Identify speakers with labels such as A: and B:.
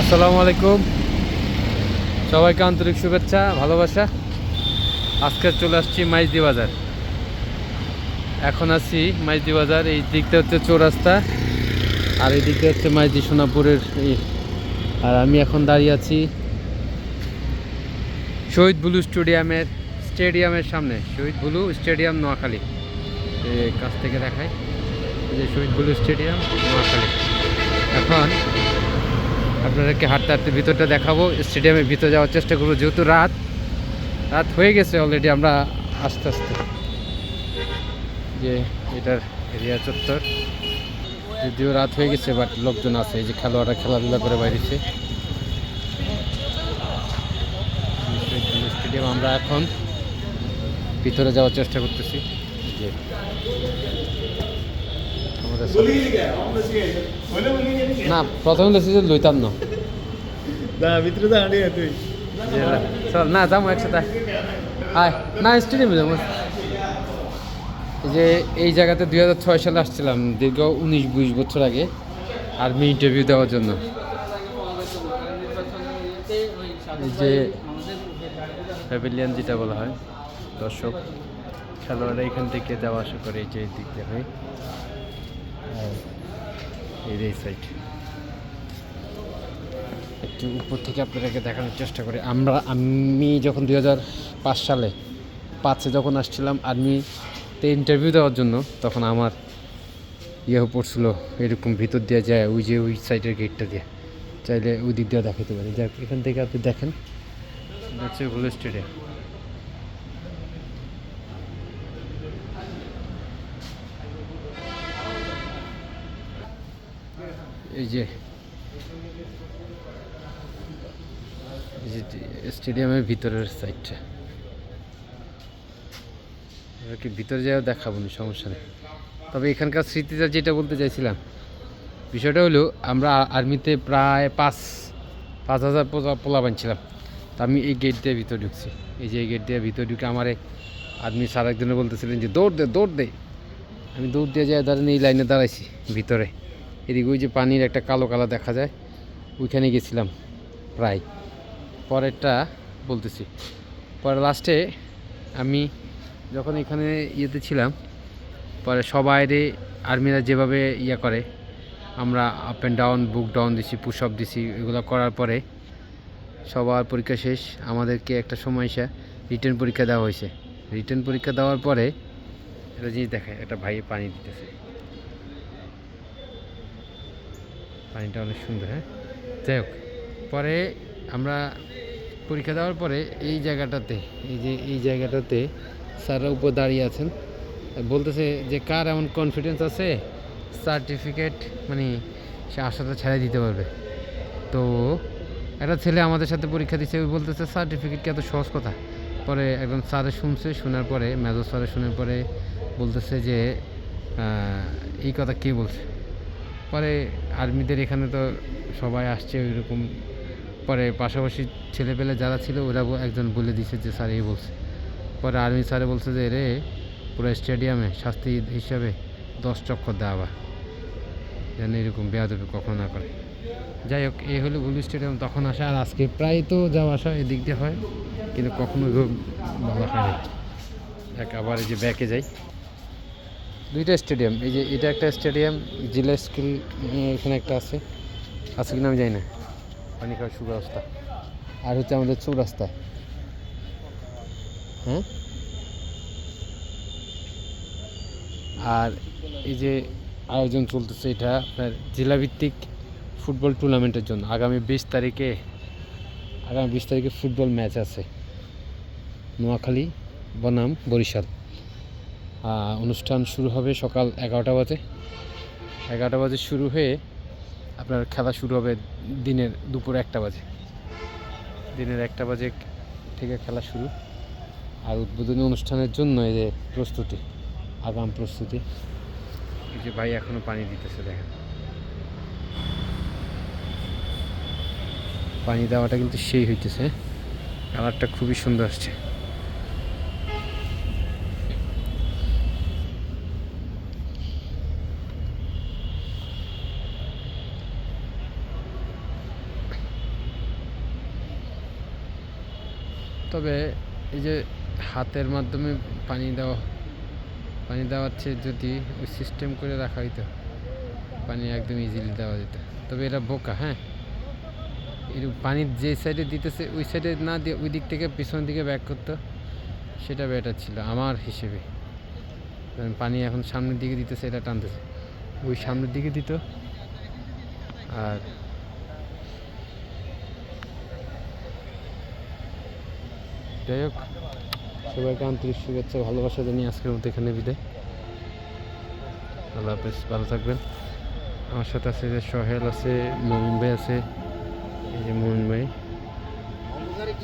A: আসসালামু আলাইকুম। সবাইকে আন্তরিক শুভেচ্ছা, ভালোবাসা। আজকে চলে আসছি মাইজদি বাজার। এখন আছি মাইজদি বাজার, এই দিকটা হচ্ছে চৌরাস্তা, আর এই দিকটা হচ্ছে মাইজদি সোনাপুরের আর আমি এখন দাঁড়িয়ে আছি শহীদ বুলু স্টেডিয়ামের স্টেডিয়ামের সামনে, শহীদ বুলু স্টেডিয়াম নোয়াখালী। কাছ থেকে দেখায় যে শহীদ বুলু স্টেডিয়াম নোয়াখালী। এখন আপনাদেরকে হাঁটতে হাঁটতে ভিতরটা দেখাবো। স্টেডিয়ামের ভিতরে যাওয়ার চেষ্টা করব, যেহেতু রাত রাত হয়ে গেছে অলরেডি আমরা আস্তে আস্তে। যে এটার এরিয়া চত্বর। যদিও রাত হয়ে গেছে বাট লোকজন আছে, এই যে খেলোয়াড়রা খেলাধুলা করে বাইরেছে। স্টেডিয়াম আমরা এখন ভিতরে যাওয়ার চেষ্টা করতেছি। যে না প্রথমে লেছি যে লইতাম না।
B: না ভিতরে তো হাঁটি তুই।
A: চল না যাব একসাথে আয়। না স্টেডিয়ামে যাব এই যে এই জায়গাতে দুই হাজার ছয় সালে আসছিলাম দীর্ঘ উনিশ বিশ বছর আগে আর্মি ইন্টারভিউ দেওয়ার জন্য। এই যে প্যাভিলিয়ান যেটা বলা হয় দর্শক খেলোয়াড়রা এখান থেকে যাওয়া আসা করে এই যে দিক দিয়ে হয়। এই এই সাইড একটু উপর থেকে আপনাদেরকে দেখানোর চেষ্টা করি। আমরা, আমি যখন দুই হাজার পাঁচ সালে পাঁচে যখন আসছিলাম আর্মিতে ইন্টারভিউ দেওয়ার জন্য, তখন আমার ইয়ে পড়ছিল এরকম ভিতর দিয়ে যায়, ওই যে ওই সাইডের গেটটা দিয়ে। চাইলে ওই দিক দিয়ে দেখাতে পারি। যাক, এখান থেকে আপনি দেখেন। হচ্ছে হুলো স্টেডিয়াম যে স্টেডিয়ামের ভিতরের সাইডটা কি ভিতরে যাও দেখাবো না, সমস্যা নেই। তবে এখানকার স্মৃতিটা যেটা বলতে চাইছিলাম, বিষয়টা হলো আমরা আর্মিতে প্রায় পাঁচ পাঁচ হাজার পোলা বানছিলাম তা আমি এই গেট দিয়ে ভিতরে ঢুকছি। এই যে এই গেট দিয়ে ভিতরে ঢুকে আমার এক আর্মি স্যার একজনে বলতেছিলেন যে, দৌড় দে দৌড় দে। আমি দৌড় দিয়ে যাই দাঁড়ান এই লাইনে দাঁড়াইছি ভিতরে। এদিকে ওই যে পানির একটা কালো কালো দেখা যায়, ওইখানে গেছিলাম প্রায়। পরেরটা বলতেছি। পরে লাস্টে আমি যখন এখানে ইয়েতে ছিলাম, পরে সবাইরে আর্মিরা যেভাবে ইয়ে করে, আমরা আপ অ্যান্ড ডাউন বুক ডাউন দিছি পুশ আপ দিছি, এগুলো করার পরে সবার পরীক্ষা শেষ, আমাদেরকে একটা সময় এসে রিটার্ন পরীক্ষা দেওয়া হয়েছে। রিটার্ন পরীক্ষা দেওয়ার পরে একটা জিনিস দেখায়, একটা ভাই পানি দিতেছে। পানিটা অনেক সুন্দর হ্যাঁ? যাই হোক, পরে আমরা পরীক্ষা দেওয়ার পরে এই জায়গাটাতে, এই যে এই জায়গাটাতে স্যাররা উপর দাঁড়িয়ে আছেন। বলতেছে যে কার এমন কনফিডেন্স আছে? সার্টিফিকেট মানে সে আশাটা ছেড়ে দিতে পারবে। তো একটা ছেলে আমাদের সাথে পরীক্ষা দিচ্ছে ওই বলতেছে সার্টিফিকেট কি এত সহজ কথা? পরে একদম স্যারে শুনছে, শোনার পরে, মেজর স্যারে শোনার পরে বলতেছে যে এই কথা কে বলছে? পরে আর্মিদের এখানে তো সবাই আসছে ওইরকম। পরে পাশাপাশি ছেলেপেলে যারা ছিল, ওরা একজন বলে দিছে যে, স্যার, এই বলছে। পরে আর্মি স্যারে বলছে যে, রে, পুরো স্টেডিয়ামে শাস্তি হিসাবে দশ চক্কর দেওয়া যেন এরকম বেয়াদবি কখনো না করে। যাই হোক, এই হলো বুলু স্টেডিয়াম। তখন আসা, আর আজকে প্রায় তো যাওয়া আসা এদিক দিয়ে হয়, কিন্তু কখনো এভাবে বলা হয়নি। এক আবার যে ব্যাকে যাই। দুইটা স্টেডিয়াম এই যে এটা একটা স্টেডিয়াম জেলা স্কুল এখানে একটা আছে। আছে কিনা আমি জানি না। পানি খাওয়ার সুব্যবস্থা। আর হচ্ছে আমাদের চৌরাস্তা। হ্যাঁ? আর এই যে আয়োজন চলতেছে এটা আপনার জেলাভিত্তিক ফুটবল টুর্নামেন্টের জন্য। আগামী বিশ তারিখে আগামী বিশ তারিখে ফুটবল ম্যাচ আছে। নোয়াখালী বনাম বরিশাল। অনুষ্ঠান শুরু হবে সকাল এগারোটা বাজে। এগারোটা বাজে শুরু হয়ে আপনার খেলা শুরু হবে দিনের দুপুর একটা বাজে। দিনের একটা বাজে থেকে খেলা শুরু। আর উদ্বোধনী অনুষ্ঠানের জন্য এই যে প্রস্তুতি, আগাম প্রস্তুতি। এই যে ভাই এখনও পানি দিতেছে দেখেন। পানি দেওয়াটা কিন্তু সেই হইতেছে, কালারটা খুবই সুন্দর আসছে। তবে এই যে হাতের মাধ্যমে পানি দেওয়া, পানি দেওয়ার চেয়ে যদি ওই সিস্টেম করে রাখা হইতো, পানি একদম ইজিলি দেওয়া যেত। তবে এরা বোকা হ্যাঁ? এর পানি যে সাইডে দিতেছে, ওই সাইডে না দিয়ে ওই দিক থেকে পিছন দিকে ব্যাক করতো, সেটা বেটার ছিল আমার হিসেবে। পানি এখন সামনের দিকে দিতেছে, এটা টানতেছে। ওই সামনের দিকে দিত, আর যাই হোক, সবাইকে আন্তরিক শুভেচ্ছা, ভালোবাসা জানিয়ে আজকের মতো এখানে বিদায়। আল্লাহ হাফেজ, ভালো থাকবেন। আমার সাথে আছে যে সোহেল, আছে মমিন ভাই, আছে এই যে মমিন ভাই।